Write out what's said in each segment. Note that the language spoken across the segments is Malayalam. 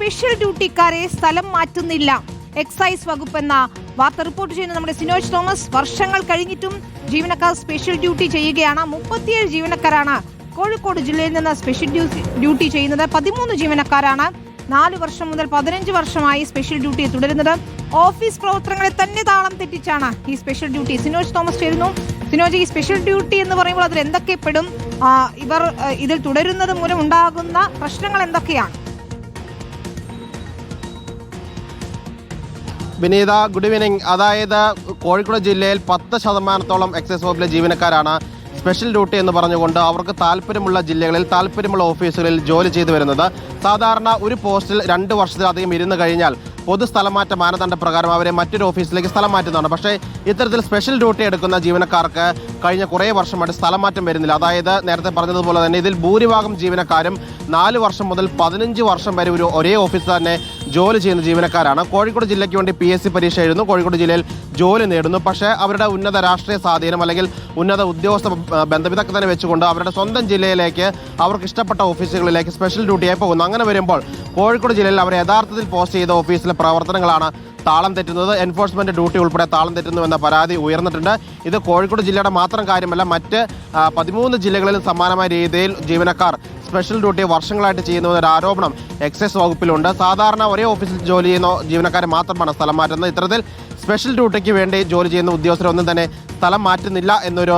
സ്പെഷ്യൽ ഡ്യൂട്ടിക്കാരെ സ്ഥലം മാറ്റുന്നില്ല. എക്സൈസ് വകുപ്പ് എന്ന വാർത്ത റിപ്പോർട്ട് ചെയ്യുന്ന നമ്മുടെ സിനോജ് തോമസ് വർഷങ്ങൾ കഴിഞ്ഞിട്ടും ജീവനക്കാർ സ്പെഷ്യൽ ഡ്യൂട്ടി ചെയ്യുകയാണ്. മുപ്പത്തിയേഴ് ജീവനക്കാരാണ് കോഴിക്കോട് ജില്ലയിൽ നിന്ന് സ്പെഷ്യൽ ഡ്യൂട്ടി ചെയ്യുന്നത്. പതിമൂന്ന് ജീവനക്കാരാണ് നാല് വർഷം മുതൽ പതിനഞ്ച് വർഷമായി സ്പെഷ്യൽ ഡ്യൂട്ടി തുടരുന്നത്. ഓഫീസ് പ്രവർത്തനങ്ങളെ തന്നെ താളം തെറ്റിച്ചാണ് ഈ സ്പെഷ്യൽ ഡ്യൂട്ടി. സിനോജ് തോമസ് ചേരുന്നു. സിനോജ് ഈ സ്പെഷ്യൽ ഡ്യൂട്ടി എന്ന് പറയുമ്പോൾ അതിൽ എന്തൊക്കെ പെടും ഇവർ ഇതിൽ തുടരുന്നത് മൂലം ഉണ്ടാകുന്ന പ്രശ്നങ്ങൾ എന്തൊക്കെയാണ്? വിനീത ഗുഡ് ഈവനിങ് അതായത് കോഴിക്കോട് ജില്ലയിൽ പത്ത് ശതമാനത്തോളം എക്സൈസ് വകുപ്പിലെ ജീവനക്കാരാണ് സ്പെഷ്യൽ ഡ്യൂട്ടി എന്ന് പറഞ്ഞുകൊണ്ട് അവർക്ക് താല്പര്യമുള്ള ജില്ലകളിൽ താല്പര്യമുള്ള ഓഫീസുകളിൽ ജോലി ചെയ്തു വരുന്നത്. സാധാരണ ഒരു പോസ്റ്റിൽ രണ്ട് വർഷത്തിലധികം ഇരുന്ന് കഴിഞ്ഞാൽ പൊതു സ്ഥലമാറ്റ മാനദണ്ഡ പ്രകാരം അവരെ മറ്റൊരു ഓഫീസിലേക്ക് സ്ഥലം മാറ്റുന്നതാണ്. പക്ഷേ ഇത്തരത്തിൽ സ്പെഷ്യൽ ഡ്യൂട്ടി എടുക്കുന്ന ജീവനക്കാർക്ക് കഴിഞ്ഞ കുറേ വർഷമായിട്ട് സ്ഥലം മാറ്റം വരുന്നില്ല. അതായത് നേരത്തെ പറഞ്ഞതുപോലെ തന്നെ ഇതിൽ ഭൂരിഭാഗം ജീവനക്കാരും നാല് വർഷം മുതൽ പതിനഞ്ച് വർഷം വരെ ഒരു ഒരേ ഓഫീസ് തന്നെ ജോലി ചെയ്യുന്ന ജീവനക്കാരാണ്. കോഴിക്കോട് ജില്ലയ്ക്ക് വേണ്ടി പി എസ് സി പരീക്ഷ എഴുതുന്നു. കോഴിക്കോട് ജില്ലയിൽ ജോലി നേടുന്നു. പക്ഷേ അവരുടെ ഉന്നത രാഷ്ട്രീയ സ്വാധീനം അല്ലെങ്കിൽ ഉന്നത ഉദ്യോഗസ്ഥ ബ- ബന്ധമിതൊക്കെ തന്നെ വെച്ചുകൊണ്ട് അവരുടെ സ്വന്തം ജില്ലയിലേക്ക് അവർക്ക് ഇഷ്ടപ്പെട്ട ഓഫീസുകളിലേക്ക് സ്പെഷ്യൽ ഡ്യൂട്ടിയായി പോകുന്നു. അങ്ങനെ വരുമ്പോൾ കോഴിക്കോട് ജില്ലയിൽ അവർ യഥാർത്ഥത്തിൽ പോസ്റ്റ് ചെയ്ത ഓഫീസിലെ പ്രവർത്തനങ്ങളാണ് താളം തെറ്റുന്നത്. എൻഫോഴ്സ്മെന്റ് ഡ്യൂട്ടി ഉൾപ്പെടെ താളം തെറ്റുന്നുവെന്ന പരാതി ഉയർന്നിട്ടുണ്ട്. ഇത് കോഴിക്കോട് ജില്ലയുടെ മാത്രം കാര്യമല്ല മറ്റ് പതിമൂന്ന് ജില്ലകളിലും സമാനമായ രീതിയിൽ ജീവനക്കാർ സ്പെഷ്യൽ ഡ്യൂട്ടി വർഷങ്ങളായിട്ട് ചെയ്യുന്ന ഒരു ആരോപണം എക്സൈസ് വകുപ്പിലുണ്ട്. സാധാരണ ഒരേ ഓഫീസിൽ ജോലി ചെയ്യുന്ന ജീവനക്കാരെ മാത്രമാണ് സ്ഥലം മാറ്റുന്നത്. ഇത്തരത്തിൽ സ്പെഷ്യൽ ഡ്യൂട്ടിക്ക് വേണ്ടി ജോലി ചെയ്യുന്ന ഉദ്യോഗസ്ഥരൊന്നും തന്നെ സ്ഥലം മാറ്റുന്നില്ല എന്നൊരു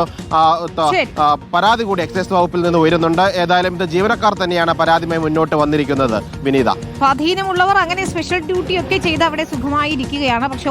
പരാതി കൂടി എക്സൈസ് വകുപ്പിൽ നിന്ന് ഉയരുന്നുണ്ട്. ഏതായാലും ഇത് ജീവനക്കാർ തന്നെയാണ് പരാതിയുമായി മുന്നോട്ട് വന്നിരിക്കുന്നത്. വിനീത. സ്വാധീനമുള്ളവർ അങ്ങനെ സ്പെഷ്യൽ ഡ്യൂട്ടി ഒക്കെ ചെയ്ത് അവിടെ സുഖമായിരിക്കുകയാണ്. പക്ഷെ